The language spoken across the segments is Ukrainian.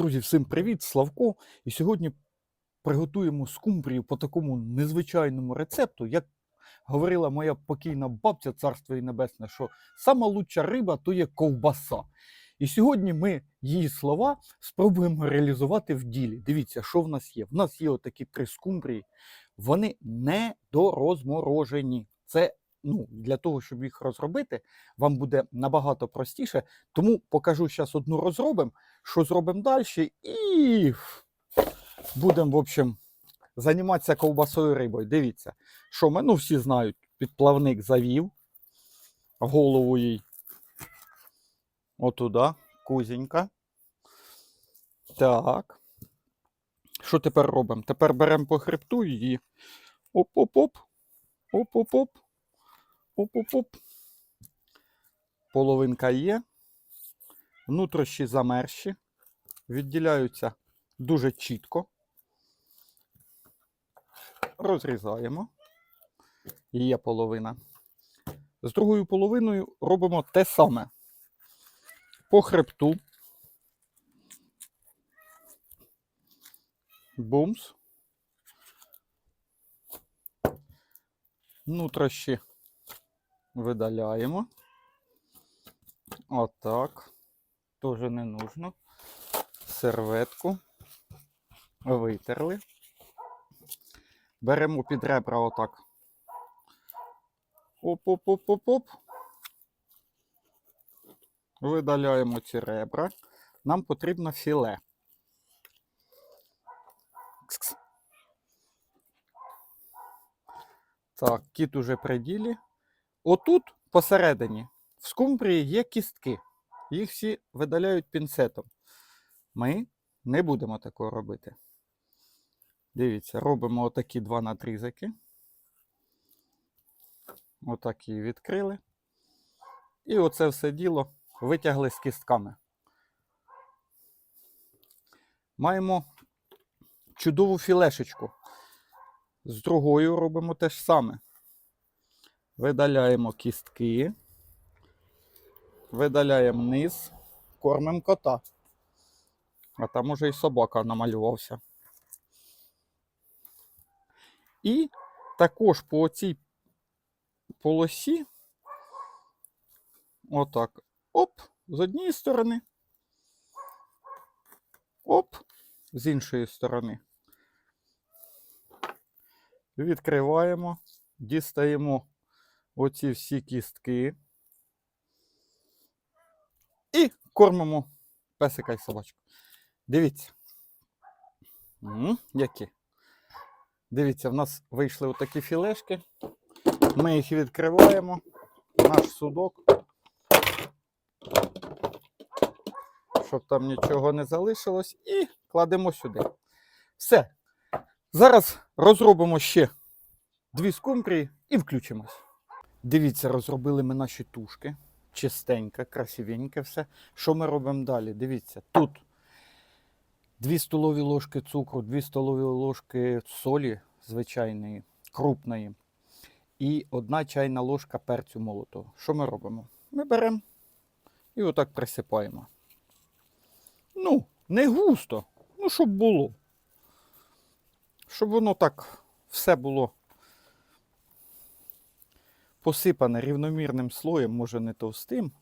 Друзі, всім привіт! Славко! І сьогодні приготуємо скумбрію по такому незвичайному рецепту, як говорила моя покійна бабця, царство їй небесне, що сама лучша риба то є ковбаса. І сьогодні ми її слова спробуємо реалізувати в ділі. Дивіться, що в нас є. В нас є отакі три скумбрії, вони недорозморожені. Це ну, для того, щоб їх розробити, вам буде набагато простіше. Тому покажу зараз одну розробимо, що зробимо далі, і будемо, в общем, займатися ковбасою рибою. Дивіться, що ми, ну всі знають, підплавник завів, голову їй отуда, кузенька. Так. Що тепер робимо? Тепер беремо по хребту її. Оп-оп-оп. Оп-оп-оп. Оп-оп-оп. Половинка є. Внутрішні замерші. Відділяються дуже чітко. Розрізаємо. Є половина. З другою половиною робимо те саме. По хребту. Бумс. Внутрішні видаляємо. Отак. Тоже не нужно. Серветку. Витерли. Беремо під ребра отак. Оп-оп-оп-оп-оп. Видаляємо ці ребра. Нам потрібно філе. Так, кіт уже при ділі. Отут посередині в скумбрії є кістки. Їх всі видаляють пінцетом. Ми не будемо такого робити. Дивіться, робимо отакі два надрізики. Отакі відкрили. І оце все діло витягли з кістками. Маємо чудову філешечку. З другою робимо те ж саме. Видаляємо кістки, видаляємо низ, кормимо кота. А там уже і собака намалювався. І також по цій полосі, отак, оп, з однієї сторони, оп, з іншої сторони. Відкриваємо, дістаємо оці всі кістки і кормимо песика і собачку. Дивіться. М, Які. Дивіться, в нас вийшли отакі філешки. Ми їх відкриваємо. Наш судок. Щоб там нічого не залишилось. І кладемо сюди. Все. Зараз розробимо ще дві скумбрії і включимось. Дивіться, розробили ми наші тушки. Чистеньке, красивеньке все. Що ми робимо далі? Дивіться, тут 2 столові ложки цукру, 2 столові ложки солі звичайної, крупної. І одна чайна ложка перцю молотого. Що ми робимо? Ми беремо і отак присипаємо. Ну, не густо, ну, щоб було. Щоб воно так все було посипане рівномірним слоєм, може не товстим.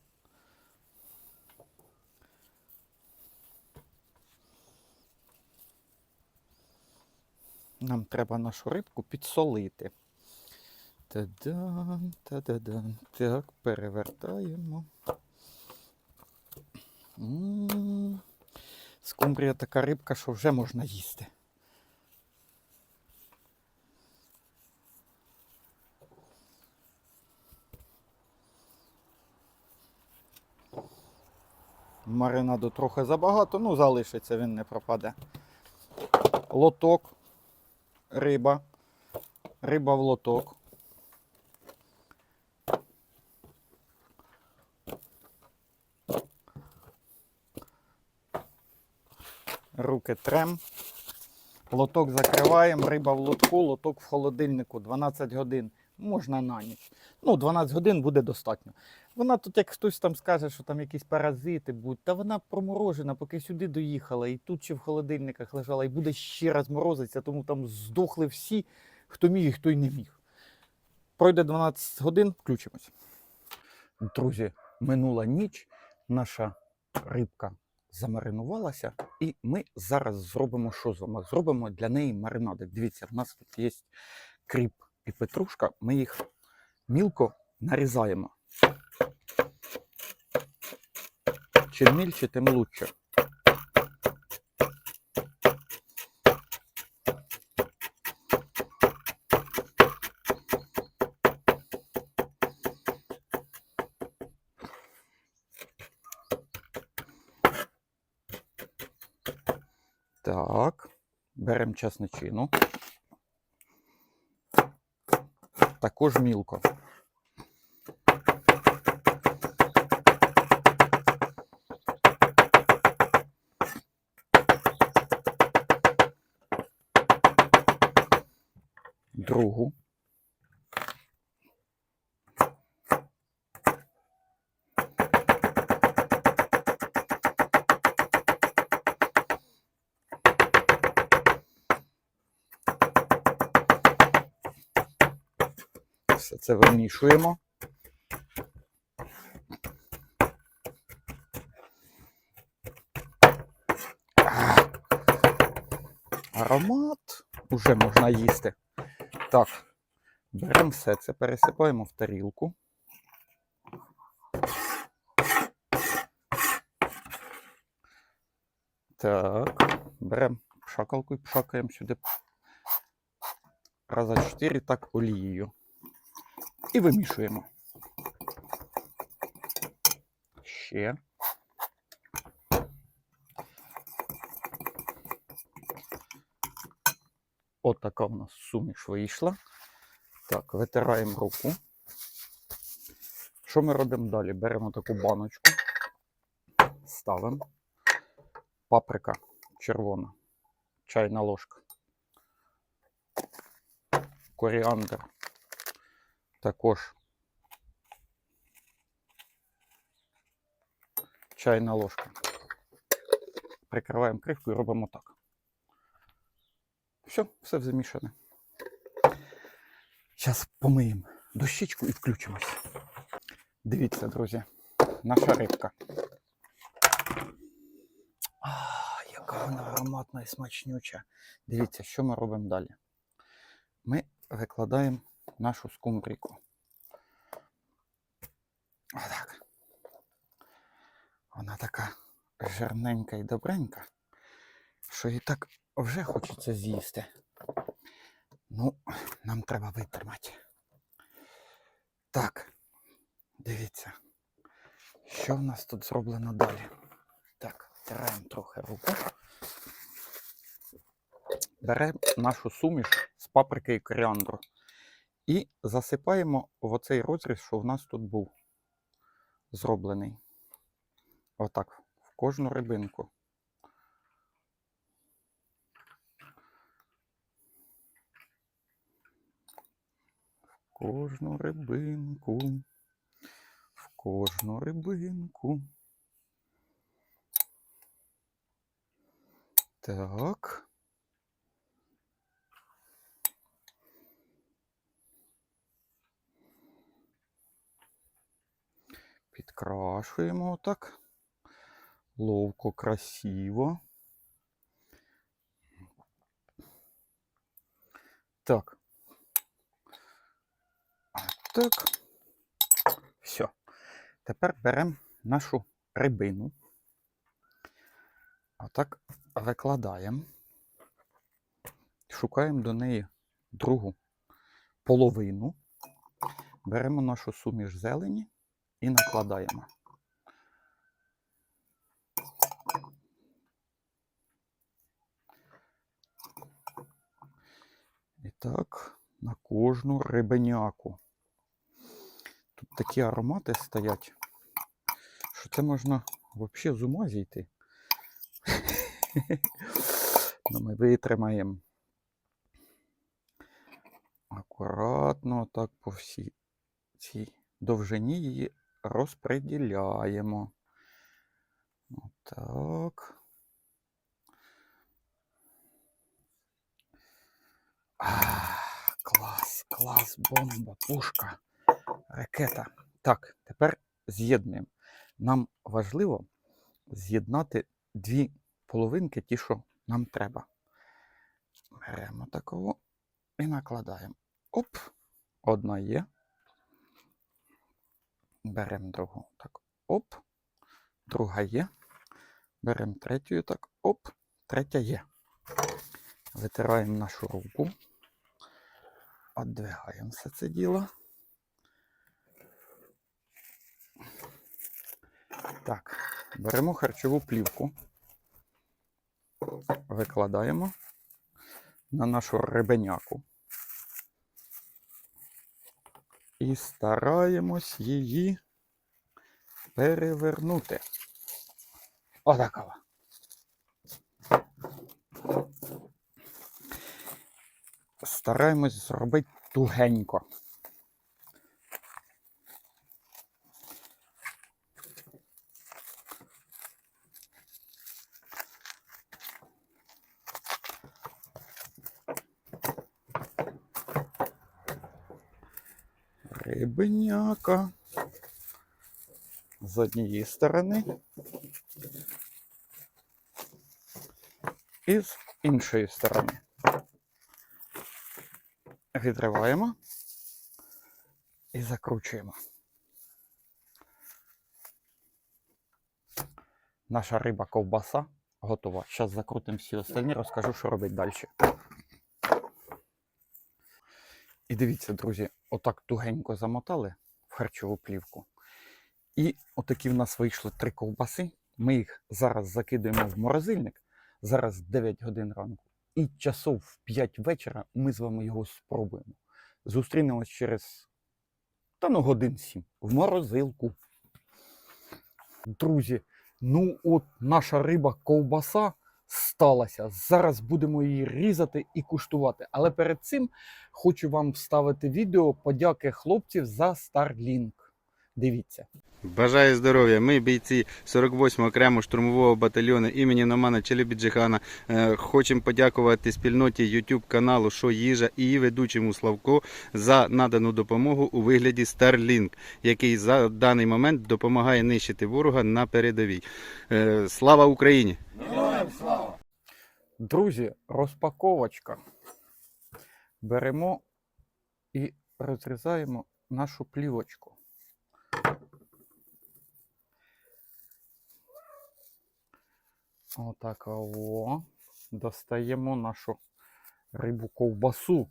Нам треба нашу рибку підсолити. Та-дан, та-да-дан. Так, перевертаємо. М. Скумбрія така рибка, що вже можна їсти. Маринаду трохи забагато, ну залишиться, він не пропаде. Лоток, риба, риба в лоток. Руки трем. Лоток закриваємо, риба в лотку, лоток в холодильнику 12 годин. Можна на ніч. Ну, 12 годин буде достатньо. Вона тут, як хтось там скаже, що там якісь паразити будуть, та вона проморожена, поки сюди доїхала, і тут ще в холодильниках лежала, і буде ще раз морозитися, тому там здохли всі, хто міг і хто й не міг. Пройде 12 годин, включимось. Друзі, минула ніч, наша рибка замаринувалася, і ми зараз зробимо що з вами? Зробимо для неї маринадик. Дивіться, в нас тут є кріп і петрушка, ми їх мілко нарізаємо. Чим мільче, тим лучше. Так, беремо чесничину. Також мілко. Другу. Все це вимішуємо. Аромат уже можна їсти. Так, беремо все це, пересипаємо в тарілку. Так, беремо пшакалку і пшакаємо сюди раза 4 так олією. І вимішуємо. Ще. От така в нас суміш вийшла. Так, витираємо руку. Що ми робимо далі? Беремо таку баночку, ставимо. Паприка червона, чайна ложка. Коріандр також чайна ложка. Прикриваємо кришку і робимо так. Все, все замішане. Зараз помиємо дощечку і включимось. Дивіться, друзі, наша рибка. А, яка вона ароматна і смачнюча. Дивіться, що ми робимо далі. Ми викладаємо нашу скумбрійку. Отак. Вона така жирненька і добренька, що і так вже хочеться з'їсти. Ну, нам треба витримати. Так, дивіться, що в нас тут зроблено далі. Так, тираємо трохи руку. Беремо нашу суміш з паприки і коріандру. І засипаємо в оцей розріз, що в нас тут був зроблений. Отак, в кожну рибинку. В кожну рибинку. В кожну рибинку. Так. Підкрашуємо отак. Ловко, красиво. Так. Так. Все. Тепер беремо нашу рибину. Отак викладаємо. Шукаємо до неї другу половину. Беремо нашу суміш зелені і накладаємо. І так, на кожну рибеняку. Тут такі аромати стоять, що це можна взагалі з ума зійти. Ну, ми витримаємо. акуратно так по всій цій довжині її розподіляємо. Отак. А, клас, клас, бомба, пушка, ракета. Так, тепер з'єднуємо. Нам важливо з'єднати дві половинки, ті, що нам треба. Беремо такого і накладаємо. Оп, одна є. Беремо другу. Так, оп. Друга є. Беремо третю, так, оп, третя є. Витираємо нашу руку. Отдвигаємо все це діло. Так, беремо харчову плівку, викладаємо на нашу рибеняку і стараємось її перевернути. Отакова. Стараємось зробити тугенько. Рибеняка з однієї сторони і з іншої сторони. Відриваємо і закручуємо. Наша риба ковбаса готова. Зараз закрутимо всі остальні, розкажу, що робити далі. І дивіться, друзі, отак тугенько замотали в харчову плівку. І отакі в нас вийшли три ковбаси. Ми їх зараз закидуємо в морозильник. Зараз 9 годин ранку. І часов в 5 вечора ми з вами його спробуємо. Зустрінемось через та ну годин 7 в морозилку. Друзі, ну от наша риба ковбаса сталася. Зараз будемо її різати і куштувати. Але перед цим хочу вам вставити відео подяки хлопців за Starlink. Дивіться. Бажаю здоров'я. Ми, бійці 48 го окремо штурмового батальйону імені Номана Челебіджихана, е, хочемо подякувати спільноті YouTube каналу Шо Їжа і її ведучому Славко за надану допомогу у вигляді Starlink, який за даний момент допомагає нищити ворога на передовій. Е, Слава Україні! Друзі, розпаковочка. Беремо і розрізаємо нашу плівочку. Отак о. Достаємо нашу рибу ковбасу.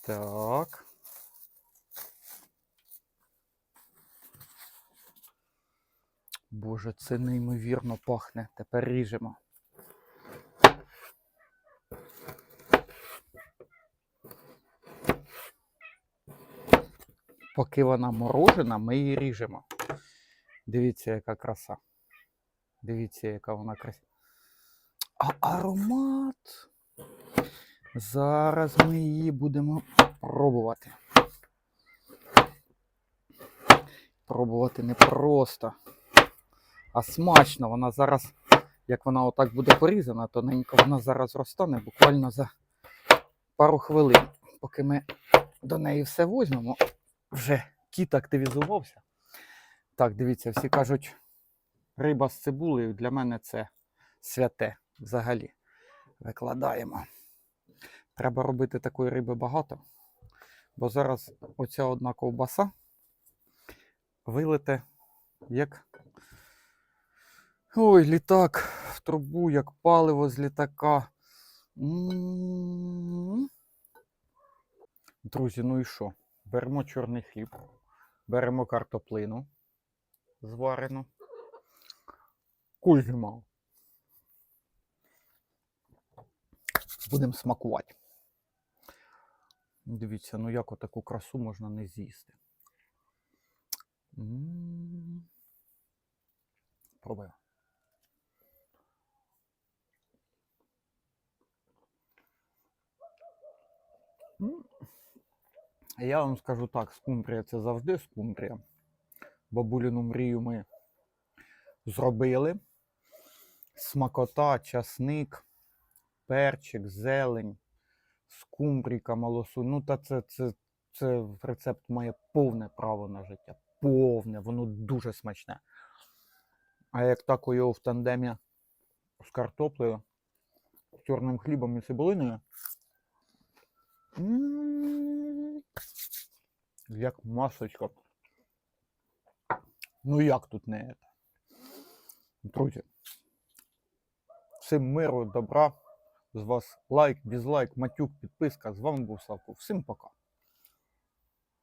Так. Боже, це неймовірно пахне. Тепер ріжемо. Поки вона морожена, ми її ріжемо. Дивіться, яка краса. Дивіться, яка вона краса. А аромат. Зараз ми її будемо пробувати. Пробувати не просто, а смачно. Вона зараз, як вона отак буде порізана, тоненько, вона зараз розтане буквально за пару хвилин. Поки ми до неї все візьмемо, вже кіт активізувався. Так, дивіться, всі кажуть, риба з цибулею для мене це святе взагалі. Викладаємо. Треба робити такої риби багато, бо зараз оця одна ковбаса вилете як. Ой, літак в трубу, як паливо з літака. Друзі, ну і що? Беремо чорний хліб, беремо картоплину зварену. Кузьма. Будемо смакувати. Дивіться, ну як отаку красу можна не з'їсти. Пробуємо. Я вам скажу так, скумбрія це завжди скумбрія. Бабуліну мрію ми зробили. Смакота, часник, перчик, зелень, скумбрійка, малосу. Ну, та це, це, це рецепт має повне право на життя. Повне, воно дуже смачне. А як так у його в тандемі з картоплею, з чорним хлібом і цибулиною. м, Як масочка. Ну як тут не це? Друзі. Всім миру, добра. З вас лайк, дизлайк, матюк, підписка. З вами був Славко. Всім пока.